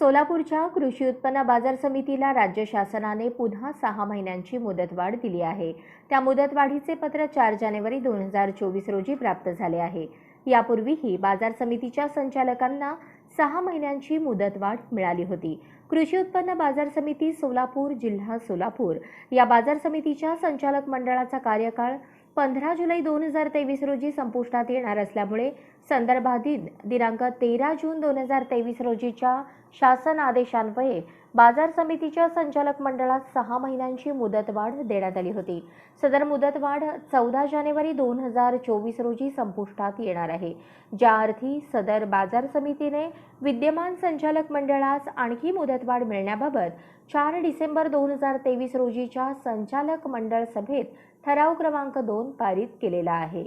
सोलापूरच्या कृषी उत्पन्न बाजार समितीला राज्य शासनाने पुन्हा सहा महिन्यांची मुदतवाढ दिली आहे. त्या मुदतवाढीचे पत्र चार जानेवारी दोन हजार चोवीस रोजी प्राप्त झाले आहे. यापूर्वीही बाजार समितीच्या संचालकांना सहा महिन्यांची मुदतवाढ मिळाली होती. कृषी उत्पन्न बाजार समिती सोलापूर जिल्हा सोलापूर या बाजार समितीच्या संचालक मंडळाचा कार्यकाळ पंधरा जुलै दोन हजार तेवीस रोजी संपुष्टात येणार असल्यामुळे संदर्भाधीन दिनांक तेरा जून दोन हजार तेवीस रोजीच्या शासन आदेशान्वये बाजार समितीच्या संचालक मंडळात सहा महिन्यांची मुदतवाढ देण्यात आली होती. सदर मुदतवाढ चौदा जानेवारी दोन हजार चोवीस रोजी संपुष्टात येणार आहे. ज्या अर्थी सदर बाजार समितीने विद्यमान संचालक मंडळास आणखी मुदतवाढ मिळण्याबाबत चार डिसेंबर दोन हजार तेवीस रोजीच्या संचालक मंडळ सभेत ठराव क्रमांक दोन पारित केलेला आहे.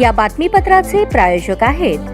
या बातमीपत्राचे प्रायोजक आहेत